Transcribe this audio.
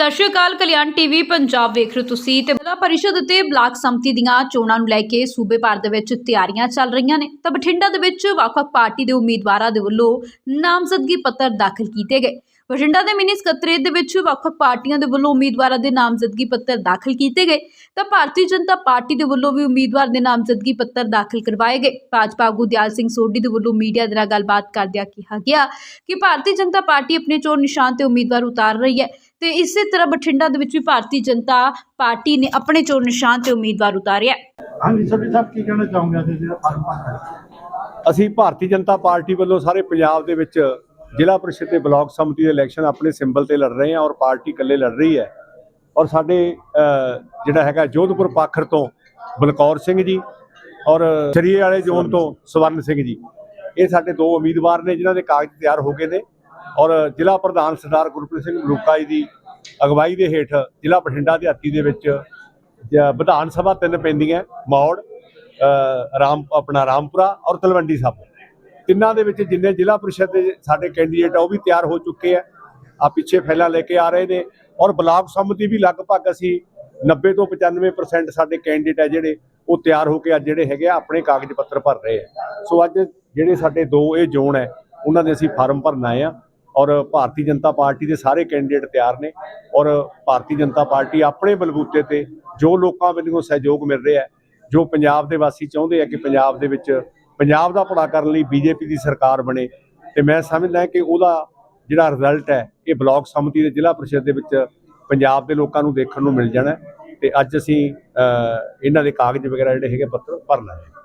ਸਤਿ ਸ਼੍ਰੀ ਅਕਾਲ, ਕਲਿਆਣ ਟੀਵੀ ਪੰਜਾਬ ਵੇਖ ਰਹੇ ਹੋ ਤੁਸੀਂ ਤੇ ਜ਼ਿਲ੍ਹਾ ਪਰਿਸ਼ਦ ਅਤੇ ਬਲਾਕ ਸੰਮਤੀ ਦੀਆਂ ਚੋਣਾਂ ਨੂੰ ਲੈ ਕੇ ਸੂਬੇ ਭਰ ਦੇ ਵਿੱਚ ਤਿਆਰੀਆਂ ਚੱਲ ਰਹੀਆਂ ਨੇ। ਤਾਂ ਬਠਿੰਡਾ ਦੇ ਵਿੱਚ ਵੱਖ-ਵੱਖ ਪਾਰਟੀ ਦੇ ਉਮੀਦਵਾਰਾਂ ਦੇ ਵੱਲੋਂ ਨਾਮਜ਼ਦਗੀ ਪੱਤਰ ਦਾਖਲ ਕੀਤੇ ਗਏ। ਬਠਿੰਡਾ ਦੇ ਮਿਨੀ ਸਕੱਤਰੇਤ ਦੇ ਵਿੱਚ ਵੱਖ-ਵੱਖ ਪਾਰਟੀਆਂ ਦੇ ਵੱਲੋਂ ਉਮੀਦਵਾਰਾਂ ਦੇ ਨਾਮਜ਼ਦਗੀ ਪੱਤਰ ਦਾਖਲ ਕੀਤੇ ਗਏ। ਤਾਂ ਭਾਰਤੀ ਜਨਤਾ ਪਾਰਟੀ ਦੇ ਵੱਲੋਂ ਵੀ ਉਮੀਦਵਾਰ ਦੇ ਨਾਮਜ਼ਦਗੀ ਪੱਤਰ ਦਾਖਲ ਕਰਵਾਏ ਗਏ। ਭਾਜਪਾ ਆਗੂ ਦਿਆਲ ਸਿੰਘ ਸੋਢੀ ਦੇ ਵੱਲੋਂ ਮੀਡੀਆ ਦੇ ਨਾਲ ਗੱਲਬਾਤ ਕਰਦਿਆਂ ਕਿਹਾ ਗਿਆ ਕਿ ਭਾਰਤੀ ਜਨਤਾ ਪਾਰਟੀ ਆਪਣੇ ਚੋਣ ਨਿਸ਼ਾਨ ਤੇ ਉਮੀਦਵਾਰ ਉਤਾਰ ਰਹੀ ਹੈ ਤੇ ਇਸੇ ਤਰ੍ਹਾਂ ਬਠਿੰਡਾ ਦੇ ਵਿੱਚ ਵੀ ਭਾਰਤੀ ਜਨਤਾ ਪਾਰਟੀ ਨੇ ਆਪਣੇ ਚੋਣ ਨਿਸ਼ਾਨ ਤੇ ਉਮੀਦਵਾਰ ਉਤਾਰਿਆ। ਹੈ। ਹਾਂਜੀ ਸਭੀ ਸਾਹਿਬ ਕੀ ਕਹਿਣਾ ਚਾਹੋਗੇ ਅਸੀਂ ਜਿਹੜਾ ਫਾਰਮ ਭਰਨਾ ਅਸੀਂ ਭਾਰਤੀ ਜਨਤਾ ਪਾਰਟੀ ਵੱਲੋਂ ਸਾਰੇ ਪੰਜਾਬ ਦੇ ਵਿੱਚ ਜ਼ਿਲ੍ਹਾ ਪ੍ਰੀਸ਼ਦ ਤੇ ਬਲਾਕ ਸਮਿਤੀ ਦੇ ਇਲੈਕਸ਼ਨ ਆਪਣੇ ਸਿੰਬਲ ਤੇ ਲੜ ਰਹੇ ਹਾਂ ਔਰ ਪਾਰਟੀ ਇਕੱਲੇ ਲੜ ਰਹੀ ਹੈ। ਔਰ ਸਾਡੇ ਜਿਹੜਾ ਹੈਗਾ ਜੋਧਪੁਰ ਪਾਖਰ ਤੋਂ ਬਲਕੌਰ ਸਿੰਘ ਜੀ ਔਰ ਸ਼ਰੀਏ ਵਾਲੇ ਜ਼ੋਨ ਤੋਂ ਸਵਰਨ ਸਿੰਘ ਜੀ। ਇਹ ਸਾਡੇ ਦੋ ਉਮੀਦਵਾਰ ਨੇ ਜਿਨ੍ਹਾਂ ਦੇ ਕਾਗਜ਼ ਤਿਆਰ ਹੋ ਗਏ ਨੇ ਔਰ ਜ਼ਿਲ੍ਹਾ ਪ੍ਰਧਾਨ ਸਰਦਾਰ ਗੁਰਪ੍ਰੀਤ ਸਿੰਘ ਮਲੂਕਾ ਜੀ ਦੀ ਅਗਵਾਈ ਦੇ ਹੇਠ ਜ਼ਿਲ੍ਹਾ ਬਠਿੰਡਾ ਦੇ ਹੱਤੀ ਦੇ ਵਿੱਚ ਵਿਧਾਨ ਸਭਾ ਤਿੰਨ ਪੈਂਦੀਆਂ, ਮੌੜ ਰਾਮ, ਆਪਣਾ ਰਾਮਪੁਰਾ ਔਰ ਤਲਵੰਡੀ ਸਾਬੋ। ਤਿੰਨਾਂ ਦੇ ਵਿੱਚ ਜਿੰਨੇ ਜ਼ਿਲ੍ਹਾ ਪਰਿਸ਼ਦ ਦੇ ਸਾਡੇ ਕੈਂਡੀਡੇਟ ਆ, ਉਹ ਵੀ ਤਿਆਰ ਹੋ ਚੁੱਕੇ ਆ। ਆ ਪਿੱਛੇ ਫੈਲਾ ਲੈ ਕੇ ਆ ਰਹੇ ਨੇ। ਔਰ ਬਲਾਕ ਸੰਮਤੀ ਵੀ ਲਗਭਗ ਅਸੀਂ 90 ਤੋਂ 95% ਸਾਡੇ ਕੈਂਡੀਡੇਟ ਆ ਜਿਹੜੇ, ਉਹ ਤਿਆਰ ਹੋ ਕੇ ਅੱਜ ਜਿਹੜੇ ਹੈਗੇ ਆ, ਆਪਣੇ ਕਾਗਜ਼ ਪੱਤਰ ਭਰ ਰਹੇ ਆ। ਸੋ ਅੱਜ ਜਿਹੜੇ ਸਾਡੇ ਦੋ ਇਹ ਜ਼ੋਨ ਹੈ, ਉਹਨਾਂ ਦੇ ਅਸੀਂ ਫਾਰਮ ਭਰਨਾ ਆਏ ਆ। ਔਰ ਭਾਰਤੀ ਜਨਤਾ ਪਾਰਟੀ ਦੇ ਸਾਰੇ ਕੈਂਡੀਡੇਟ ਤਿਆਰ ਨੇ। ਔਰ ਭਾਰਤੀ ਜਨਤਾ ਪਾਰਟੀ ਆਪਣੇ ਬਲਬੂਤੇ ਤੇ ਜੋ ਲੋਕਾਂ ਵੱਲੋਂ ਸਹਿਯੋਗ ਮਿਲ ਰਿਹਾ ਜੋ ਪੰਜਾਬ ਦੇ ਵਾਸੀ ਚਾਹੁੰਦੇ ਆ ਕਿ ਪੰਜਾਬ ਦੇ ਵਿੱਚ ਪੰਜਾਬ ਦਾ ਭਲਾ ਕਰਨ ਲਈ ਬੀਜੇਪੀ ਦੀ ਸਰਕਾਰ ਬਣੇ ਤੇ ਮੈਂ ਸਮਝਦਾ ਕਿ ਉਹਦਾ ਜਿਹੜਾ ਰਿਜ਼ਲਟ ਹੈ, ਇਹ ਬਲਾਕ ਸਮਿਤੀ ਦੇ ਜ਼ਿਲ੍ਹਾ ਪ੍ਰੀਸ਼ਦ ਦੇ ਵਿੱਚ ਪੰਜਾਬ ਦੇ ਲੋਕਾਂ ਨੂੰ ਦੇਖਣ ਨੂੰ ਮਿਲ ਜਾਣਾ ਹੈ। ਤੇ ਅੱਜ ਅਸੀਂ ਇਹਨਾਂ ਦੇ ਕਾਗਜ਼ ਵਗੈਰਾ ਜਿਹੜੇ ਹੈਗੇ ਪੱਤਰ ਭਰ ਲਏ